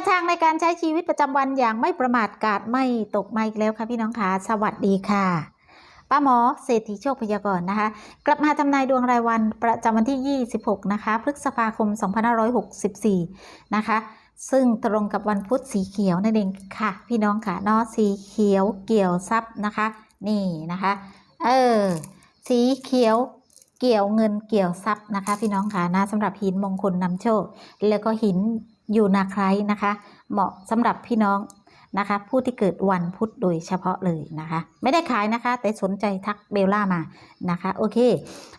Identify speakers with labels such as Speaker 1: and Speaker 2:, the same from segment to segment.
Speaker 1: วทางในการใช้ชีวิตประจำวันอย่างไม่ประมาทกาดไม่ตกมาอีกแล้วค่ะพี่น้องคะสวัสดีค่ะป้าหมอเศรษฐีโชคพยากรณ์นะคะ กลับมาทำนายดวงรายวันประจำวันที่ 26 นะคะ พฤษภาคม 2564 นะคะ ซึ่งตรงกับวันพุธสีเขียวนั่นเองค่ะ พี่น้องค่ะเนาะสีเขียวเกี่ยวทรัพย์นะคะ นี่นะคะ เออ สีเขียวเกี่ยวเงินเกี่ยวทรัพย์นะคะ พี่น้องค่ะนะสำหรับหินมงคลนำโชค แล้วก็หิน ยูนาไครนะคะ เหมาะสำหรับพี่น้อง นะคะ ผู้ที่เกิดวันพุธโดยเฉพาะเลยนะคะ ไม่ได้ขายนะคะ แต่สนใจทักเบลล่ามานะคะ โอเค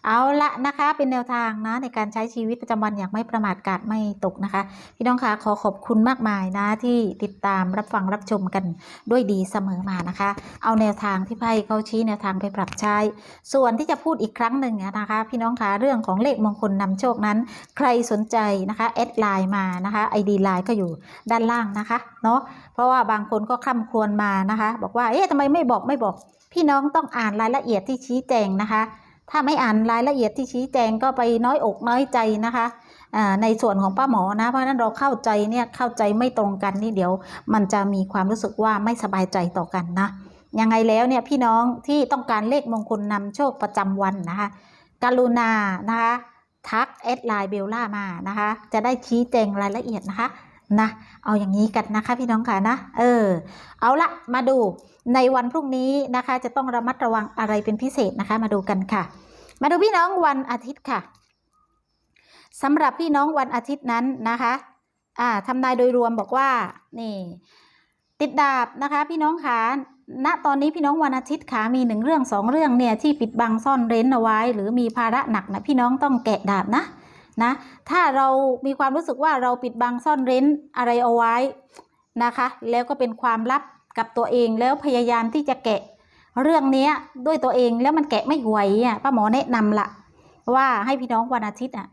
Speaker 1: เอาละนะคะเป็นแนวทางนะในการใช้ชีวิตประจำวันอย่างไม่ประมาทกาดไม่ตกนะคะ พี่น้องคะขอขอบคุณมากมายนะที่ติดตามรับฟังรับชมกันด้วยดีเสมอมานะคะ เอาแนวทางที่ไพ่เขาชี้แนวทางไปปรับใช้ ส่วนที่จะพูดอีกครั้งหนึ่งนะคะ พี่น้องคะเรื่องของเลขมงคลนำโชคนั้น ใครสนใจนะคะแอดไลน์มานะคะ ID ไลน์ก็อยู่ด้านล่างนะคะเนาะเพราะว่าบางางคนก็คร่ำครวญมานะคะ บอกว่าเอ๊ะทำไมไม่บอกไม่บอก พี่น้องต้องอ่านรายละเอียดที่ชี้แจงนะคะ ถ้าไม่อ่านรายละเอียดที่ชี้แจงก็ไปน้อยอกน้อยใจนะคะในส่วนของป้าหมอนะเพราะฉะนั้นเราเข้าใจเนี่ยเข้าใจไม่ตรงกันนี่เดี๋ยวมันจะมีความรู้สึกว่าไม่สบายใจต่อกันนะยังไงแล้วเนี่ยพี่น้องที่ต้องการเลขมงคลนำโชคประจำวันนะคะกรุณานะคะทักแอดไลน์เบลล่ามานะคะ จะได้ชี้แจงรายละเอียดนะคะ นะ เอาอย่างนี้กันนะคะพี่น้องค่ะนะ เออ เอาละมาดูในวันพรุ่งนี้นะคะ จะต้องระมัดระวังอะไรเป็นพิเศษนะคะ มาดูกันค่ะ มาดูพี่น้องวันอาทิตย์ค่ะสำหรับพี่น้องวันอาทิตย์นั้นนะคะอ่าทำนายโดยรวมบอกว่า นี่ ติดดาบนะคะ พี่น้องขาณตอนนี้พี่น้องวันอาทิตย์ขามีหนึ่งเรื่องสองเรื่องเนี่ยที่ปิดบังซ่อนเร้นเอาไว้ หรือมีภาระหนักนะพี่น้องต้องแกะดาบนะ นะถ้าเรามีความรู้สึกว่าเราปิดบังซ่อนเร้นอะไรเอาไว้นะคะ แล้วก็เป็นความลับกับตัวเองแล้วพยายามที่จะแกะเรื่องนี้ด้วยตัวเองแล้วมันแกะไม่ไหวอะป้าหมอแนะนำละว่าให้พี่น้องวันอาทิตย์อะ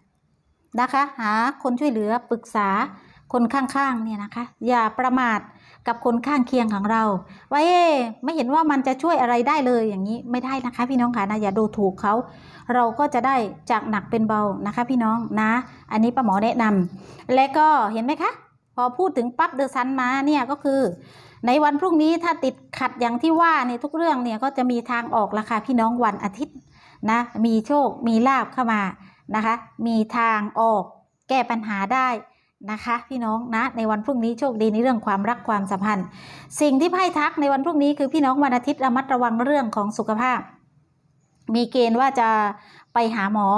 Speaker 1: นะคะ หาคนช่วยเหลือปรึกษาคนข้างๆเนี่ยนะคะ อย่าประมาท กับคนข้างเคียงของเรา ว่าเอ๊ะไม่เห็นว่ามันจะช่วยอะไรได้เลยอย่างนี้ไม่ได้นะคะ พี่น้องค่ะนะอย่าดูถูกเขาเราก็จะได้จากหนักเป็นเบานะคะ พี่น้องนะ อันนี้ป้าหมอแนะนำและก็เห็นไหมคะ พอพูดถึงปั๊บเดอะซันมาเนี่ยก็คือ ในวันพรุ่งนี้ถ้าติดขัดอย่างที่ว่าเนี่ยทุกเรื่องเนี่ยก็จะมีทางออกราคาพี่น้องวันอาทิตย์นะมีโชคมีลาบเข้ามานะคะ มีทางออกแก้ปัญหาได้ นะคะพี่น้องนะในวันพรุ่งนี้โชคดีในเรื่องความรักความสัมพันธ์ สิ่งที่ไพ่ทักในวันพรุ่งนี้คือพี่น้องวันอาทิตย์ระมัดระวังเรื่องของสุขภาพ มีเกณฑ์ว่าจะไปหาหมอ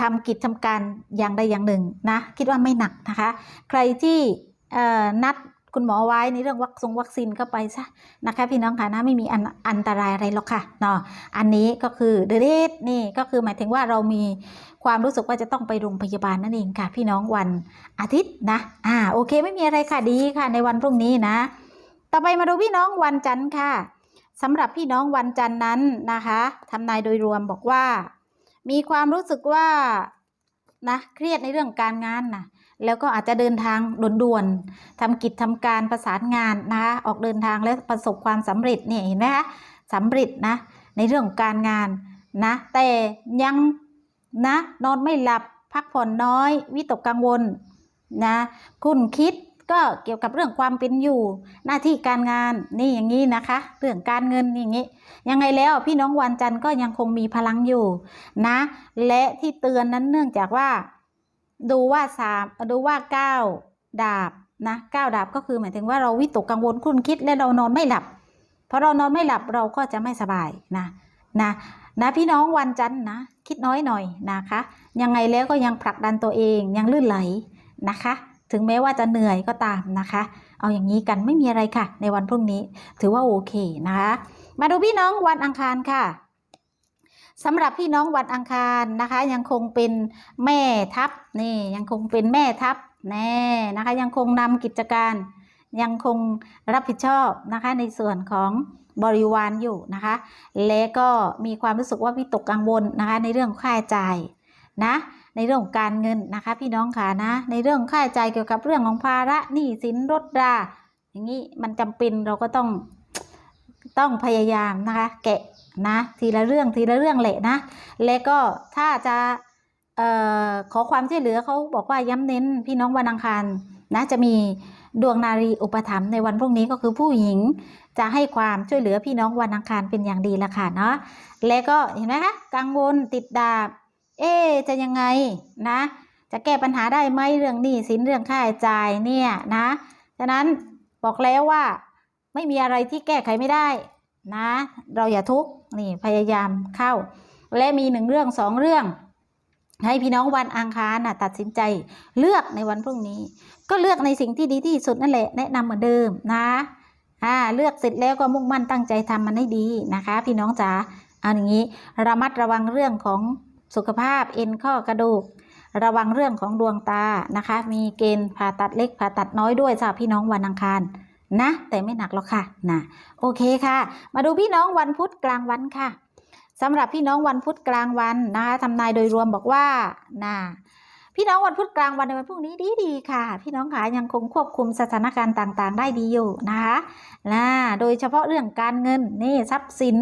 Speaker 1: ทำกิจทำการอย่างใดอย่างหนึ่งนะคิดว่าไม่หนักนะคะ ใครที่นัด คุณหมอไว้ในเรื่องวัคซงวัคซีนเข้าไปซะนะคะ พี่น้องค่ะนะไม่มีอันอันตรายอะไรหรอกค่ะเนาะอันนี้ก็คือเดเดนี่ก็คือหมายถึงว่าเรามีความรู้สึกว่าจะต้องไปโรงพยาบาลนั่นเองค่ะ พี่น้องวันอาทิตย์นะอ่าโอเคไม่มีอะไรค่ะดีค่ะ ในวันพรุ่งนี้นะ ต่อไปมาดูพี่น้องวันจันทร์ค่ะสำหรับพี่น้องวันจันทร์นั้นนะคะทำนายโดยรวมบอกว่า มีความรู้สึกว่านะเครียดในเรื่องการงานนะ แล้วก็อาจจะเดินทางด่วนๆทำกิจทำการประสานงานนะคะออกเดินทางและประสบความสำเร็จเนี่ยเห็นไหมคะสำเร็จนะในเรื่องของการงานนะแต่ยังนะนอนไม่หลับพักผ่อนน้อยวิตกกังวลนะคุณคิดก็เกี่ยวกับเรื่องความเป็นอยู่ หน้าที่การงานนี่อย่างนี้นะคะ เรื่องการเงินนี่อย่างนี้ ยังไงแล้วพี่น้องวันจันทร์ก็ยังคงมีพลังอยู่นะ และที่เตือนนั้นเนื่องจากว่า ดูว่าสามดูว่าเก้าดาบนะเก้าดาบก็คือหมายถึงว่าเราวิตกกังวลคุ้นคิดและเรานอนไม่หลับ เพราะเรานอนไม่หลับเราก็จะไม่สบายนะนะนะพี่น้องวันจันทร์นะคิดน้อยหน่อยนะคะ ยังไงแล้วก็ยังผลักดันตัวเองยังลื่นไหลนะคะ ถึงแม้ว่าจะเหนื่อยก็ตามนะคะ เอาอย่างนี้กันไม่มีอะไรค่ะ ในวันพรุ่งนี้ ถือว่าโอเคนะคะ มาดูพี่น้องวันอังคารค่ะ สำหรับพี่น้องวันอังคารนะคะ ยังคงเป็นแม่ทัพนี่ยังคงเป็นแม่ทัพแน่นะคะ ยังคงนำกิจการ ยังคงรับผิดชอบนะคะในส่วนของบริวารอยู่นะคะ และก็มีความรู้สึกว่าวิตกกังวลนะคะ ในเรื่องค่าใช้จ่ายนะในเรื่องของการเงินนะคะ พี่น้องค่ะนะ ในเรื่องค่าใช้จ่ายเกี่ยวกับเรื่องของภาระหนี้สินรถราอย่างนี้มันจำเป็นเราก็ต้องต้องพยายามนะคะ แกะ นะทีละเรื่องทีละเรื่องแหละนะ และก็ถ้าจะเอ่อขอความช่วยเหลือเขาบอกว่าย้ำเน้นพี่น้องวันอังคารนะจะมีดวงนารีอุปถัมภ์ในวันพรุ่งนี้ก็คือผู้หญิงจะให้ความช่วยเหลือพี่น้องวันอังคารเป็นอย่างดีละค่ะเนาะและก็เห็นไหมคะกังวลติดดาบ เอ๊จะยังไงนะ จะแก้ปัญหาได้ไหมเรื่องหนี้สินเรื่องค่าใช้จ่ายเนี่ยนะฉะนั้นบอกแล้วว่าไม่มีอะไรที่แก้ไขไม่ได้ นะ เราอย่าทุกข์นี่พยายามเข้า และมีหนึ่งเรื่องสองเรื่อง ให้พี่น้องวันอังคารน่ะตัดสินใจเลือกในวันพรุ่งนี้ ก็เลือกในสิ่งที่ดีที่สุดนั่นแหละแนะนำเหมือนเดิมนะอ่าเลือกเสร็จแล้วก็มุ่งมั่นตั้งใจทำมันให้ดีนะคะ พี่น้องจ๋าเอาอย่างนี้ระมัดระวังเรื่องของสุขภาพเอ็นข้อกระดูก ระวังเรื่องของดวงตานะคะ มีเกณฑ์ผ่าตัดเล็กผ่าตัดน้อยด้วยสำหรับพี่น้องวันอังคาร นะ แต่ไม่หนักหรอกค่ะนะโอเคค่ะ มาดูพี่น้องวันพุธกลางวันค่ะสำหรับพี่น้องวันพุธกลางวันนะคะทำนายโดยรวมบอกว่านะพี่น้องวันพุธกลางวันในวันพรุ่งนี้ดีดีค่ะ พี่น้องขายังคงควบคุมสถานการณ์ต่างๆ ได้ดีอยู่นะคะนะโดยเฉพาะเรื่องการเงินนี่ทรัพย์สิน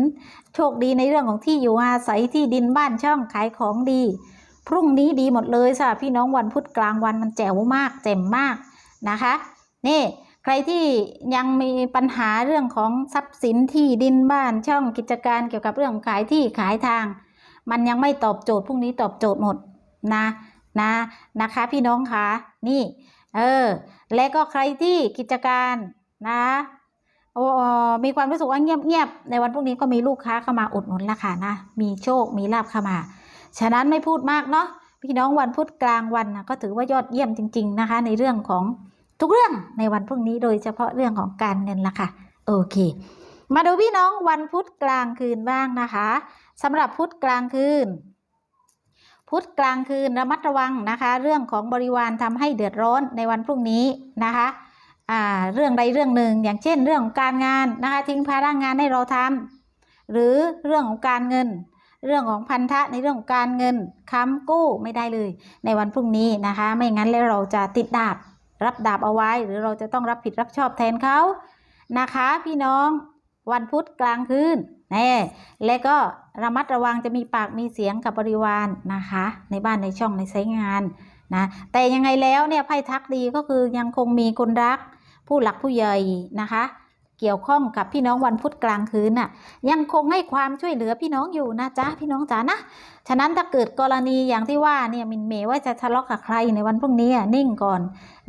Speaker 1: โชคดีในเรื่องของที่อยู่อาศัยที่ดินบ้านช่องขายของดี พรุ่งนี้ดีหมดเลยสำหรับพี่น้องวันพุธกลางวันมันแจ๋วมากแจ่มมากนะคะ นี่ ใครที่ยังมีปัญหาเรื่องของทรัพย์สินที่ดินบ้านช่องกิจการเกี่ยวกับเรื่องขายที่ขายทาง มันยังไม่ตอบโจทย์พรุ่งนี้ตอบโจทย์หมดนะนะนะคะ พี่น้องคะนี่เออและก็ใครที่กิจการนะโอ้มีความรู้สึกว่าเงียบๆในวันพรุ่งนี้ก็มีลูกค้าเข้ามาอุดหนุนละค่ะนะ มีโชคมีลาบเข้ามา ฉะนั้นไม่พูดมากเนาะพี่น้องวันพุธกลางวันนะก็ถือว่ายอดเยี่ยมจริง ๆนะคะ ในเรื่องของ ทุกเรื่องในวันพรุ่งนี้โดยเฉพาะเรื่องของการเงินละค่ะ โอเค มาดูพี่น้องวันพุธกลางคืนบ้างนะคะสำหรับพุธกลางคืน พุธกลางคืนระมัดระวังนะคะ เรื่องของบริวารทำให้เดือดร้อนในวันพรุ่งนี้นะคะเรื่องใดเรื่องหนึ่ง อย่างเช่นเรื่องของการงานนะคะทิ้งภาระงานให้เราทำหรือเรื่องของการเงิน เรื่องของพันธะในเรื่องของการเงินค้ำกู้ไม่ได้เลย ในวันพรุ่งนี้นะคะ ไม่งั้นแล้วเราจะติดดาบ รับดาบเอาไว้ หรือเราจะต้องรับผิดรับชอบแทนเขานะคะ พี่น้องวันพุธกลางคืนแน่และก็ระมัดระวังจะมีปากมีเสียงกับบริวารนะคะ ในบ้านในช่องในไซต์งานนะแต่ยังไงแล้วเนี่ยไพ่ทักดีก็คือยังคงมีคนรัก ผู้หลักผู้ใหญ่นะคะ เกี่ยวข้องกับพี่น้องวันพุธกลางคืนน่ะยังคงให้ความช่วยเหลือพี่น้องอยู่นะจ๊ะพี่น้องจ๋านะฉะนั้นถ้าเกิดกรณีอย่างที่ว่าเนี่ยมินเมยว่าจะทะเลาะกับใครในวันพรุ่งนี้นิ่งก่อน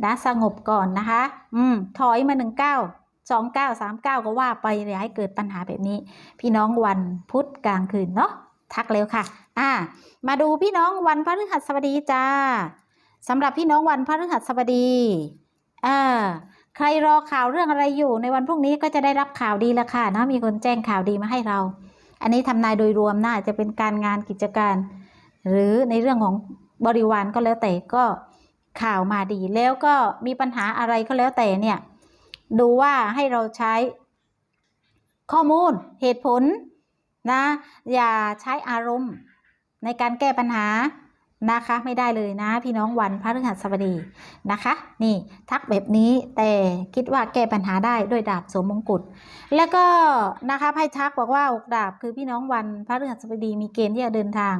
Speaker 1: นะสงบก่อนนะคะ อืมถอยมาหนึ่งเก้าสองเก้าสามเก้าก็ว่าไปอย่าให้เกิดปัญหาแบบนี้ พี่น้องวันพุธกลางคืนเนาะทักเร็วค่ะ อ่า มาดูพี่น้องวันพฤหัสบดีจ้าสำหรับพี่น้องวันพฤหัสบดีอ่า ใครรอข่าวเรื่องอะไรอยู่ในวันพรุ่งนี้ก็จะได้รับข่าวดีแล้วค่ะนะมีคนแจ้งข่าวดีมาให้เรา อันนี้ทำนายโดยรวมนะ่าจะเป็นการงานกิจการ หรือในเรื่องของบริวารก็แล้วแต่ก็ข่าวมาดีแล้วก็มีปัญหาอะไรก็แล้วแต่เนี่ย ดูว่าให้เราใช้ข้อมูลเหตุผลนะ อย่าใช้อารมณ์ในการแก้ปัญหา นะคะ ไม่ได้เลยนะ พี่น้องวันพระฤหัสบดีนะคะ นี่ทักแบบนี้แต่คิดว่าแก้ปัญหาได้ด้วยดาบสวมมงกุฎแล้วก็นะคะไพ่ทักบอกว่าอกดาบคือพี่น้องวันพระฤหัสบดีมีเกณฑ์ที่จะเดินทาง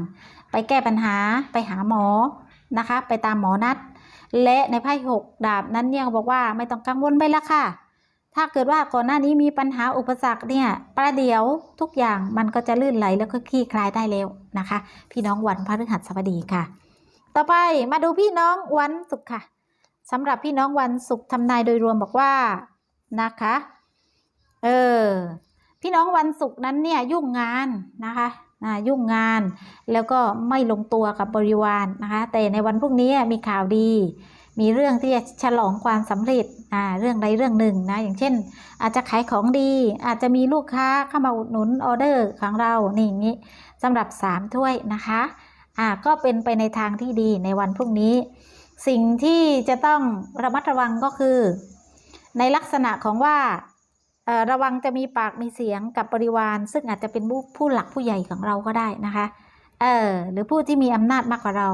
Speaker 1: ไปแก้ปัญหาไปหาหมอนะคะ ไปตามหมอนัด และในไพ่หกดาบนั้นเนี่ยบอกว่าไม่ต้องกังวลไปละค่ะ ถ้าเกิดว่าก่อนหน้านี้มีปัญหาอุปสรรคเนี่ยประเดี๋ยวทุกอย่างมันก็จะลื่นไหลแล้วก็คลี่คลายได้แล้วนะคะ พี่น้องวันพฤหัสบดีค่ะ ต่อไปมาดูพี่น้องวันศุกร์ค่ะสำหรับพี่น้องวันศุกร์ทำนายโดยรวมบอกว่านะคะเออพี่น้องวันศุกร์นั้นเนี่ยยุ่งงานนะคะอ่ายุ่งงานแล้วก็ไม่ลงตัวกับบริวารนะคะ แต่ในวันพรุ่งนี้มีข่าวดี มีเรื่องที่จะฉลองความสำเร็จอ่าเรื่องใดเรื่องหนึ่งนะอย่างเช่น อาจจะขายของดี อาจจะมีลูกค้าเข้ามาอุดหนุนออเดอร์ของเรานี่อย่างนี้สำหรับ 3 ถ้วยนะคะอ่าก็เป็นไปในทางที่ดีในวันพรุ่งนี้ สิ่งที่จะต้องระมัดระวังก็คือ ในลักษณะของว่าระวังจะมีปากมีเสียงกับบริวาร ซึ่งอาจจะเป็นผู้ผู้หลักผู้ใหญ่ของเราก็ได้นะคะเออหรือผู้ที่มีอำนาจมากกว่าเรา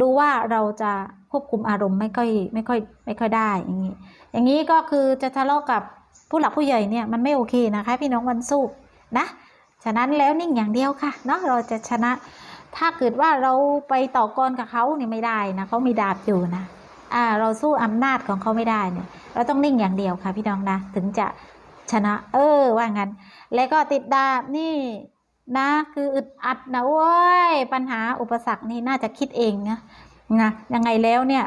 Speaker 1: ดูว่าเราจะควบคุมอารมณ์ไม่ค่อยไม่ค่อยไม่ค่อยได้อย่างนี้ อย่างนี้ก็คือจะทะเลาะกับผู้หลักผู้ใหญ่เนี่ยมันไม่โอเคนะคะพี่น้องวันศุกร์นะฉะนั้นแล้วนิ่งอย่างเดียวค่ะเนาะเราจะชนะ ถ้าเกิดว่าเราไปต่อกรกับเขาเนี่ยไม่ได้นะเขามีดาบอยู่นะอ่าเราสู้อำนาจของเขาไม่ได้เนี่ย เราต้องนิ่งอย่างเดียวค่ะพี่น้องนะถึงจะชนะ เออว่างั้น แล้วก็ติดดาบนี่ นะ คืออึดอัดนะเว้ยปัญหาอุปสรรคนี่น่าจะคิดเองนะนะยังไงแล้วเนี่ย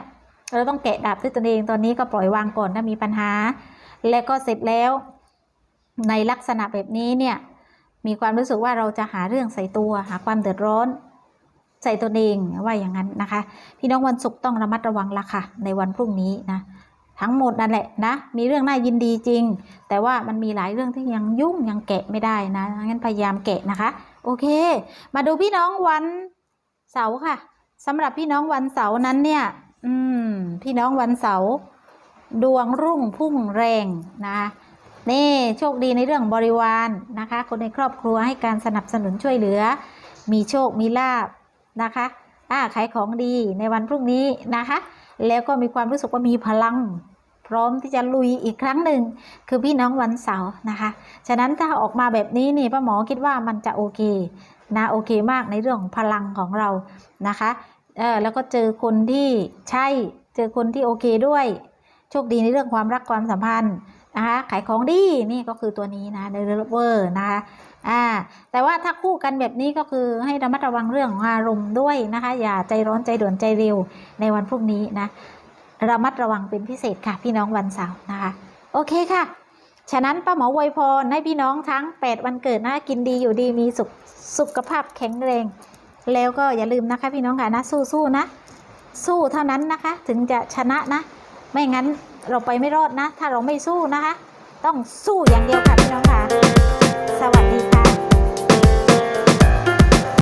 Speaker 1: เราต้องแกะดาบด้วยตนเองตอนนี้ก็ปล่อยวางก่อนถ้ามีปัญหา แล้วก็เสร็จแล้ว ในลักษณะแบบนี้เนี่ยมีความรู้สึกว่าเราจะหาเรื่องใส่ตัว หาความเดือดร้อน ใส่ตนเองว่าอย่างนั้นนะคะ พี่น้องวันศุกร์ต้องระมัดระวังละค่ะในวันพรุ่งนี้นะ ทั้งหมดนั่นแหละนะ มีเรื่องน่ายินดีจริง แต่ว่ามันมีหลายเรื่องที่ยังยุ่งยังแกะไม่ได้นะ งั้นพยายามแกะนะคะ โอเค มาดูพี่น้องวันเสาร์ค่ะสำหรับพี่น้องวันเสาร์นั้นเนี่ย อืม พี่น้องวันเสาร์ดวงรุ่งพุ่งแรงนะนี่โชคดีในเรื่องบริวารนะคะ คนในครอบครัวให้การสนับสนุนช่วยเหลือ มีโชคมีลาบนะคะอ่าขายของดีในวันพรุ่งนี้นะคะ แล้วก็มีความรู้สึกว่ามีพลัง พร้อมที่จะลุยอีกครั้งหนึ่ง คือพี่น้องวันเสาร์นะคะ ฉะนั้นถ้าออกมาแบบนี้นี่ป้าหมอคิดว่ามันจะโอเคนะโอเคมากในเรื่องของพลังของเรานะคะเออแล้วก็เจอคนที่ใช่ เจอคนที่โอเคด้วย โชคดีในเรื่องความรักความสัมพันธ์ นะคะขายของดีนี่ก็คือตัวนี้นะในเรเวอร์นะคะอ่าแต่ว่าถ้าคู่กันแบบนี้ก็คือให้ระมัดระวังเรื่องของอารมณ์ด้วยนะคะ อย่าใจร้อนใจด่วนใจเร็วในวันพรุ่งนี้นะระมัดระวังเป็นพิเศษค่ะ พี่น้องวันเสาร์นะคะโอเคค่ะ ฉะนั้นป้าหมออวยพรให้พี่น้องทั้ง 8 วันเกิดนะกินดีอยู่ดีมีสุขสุขภาพแข็งแรง แล้วก็อย่าลืมนะคะพี่น้องค่ะนะสู้ๆนะ สู้เท่านั้นนะคะ ถึงจะชนะนะ ไม่งั้น เราไปไม่รอดนะ ถ้าเราไม่สู้นะคะ ต้องสู้อย่างเดียวค่ะพี่น้องค่ะ สวัสดีค่ะ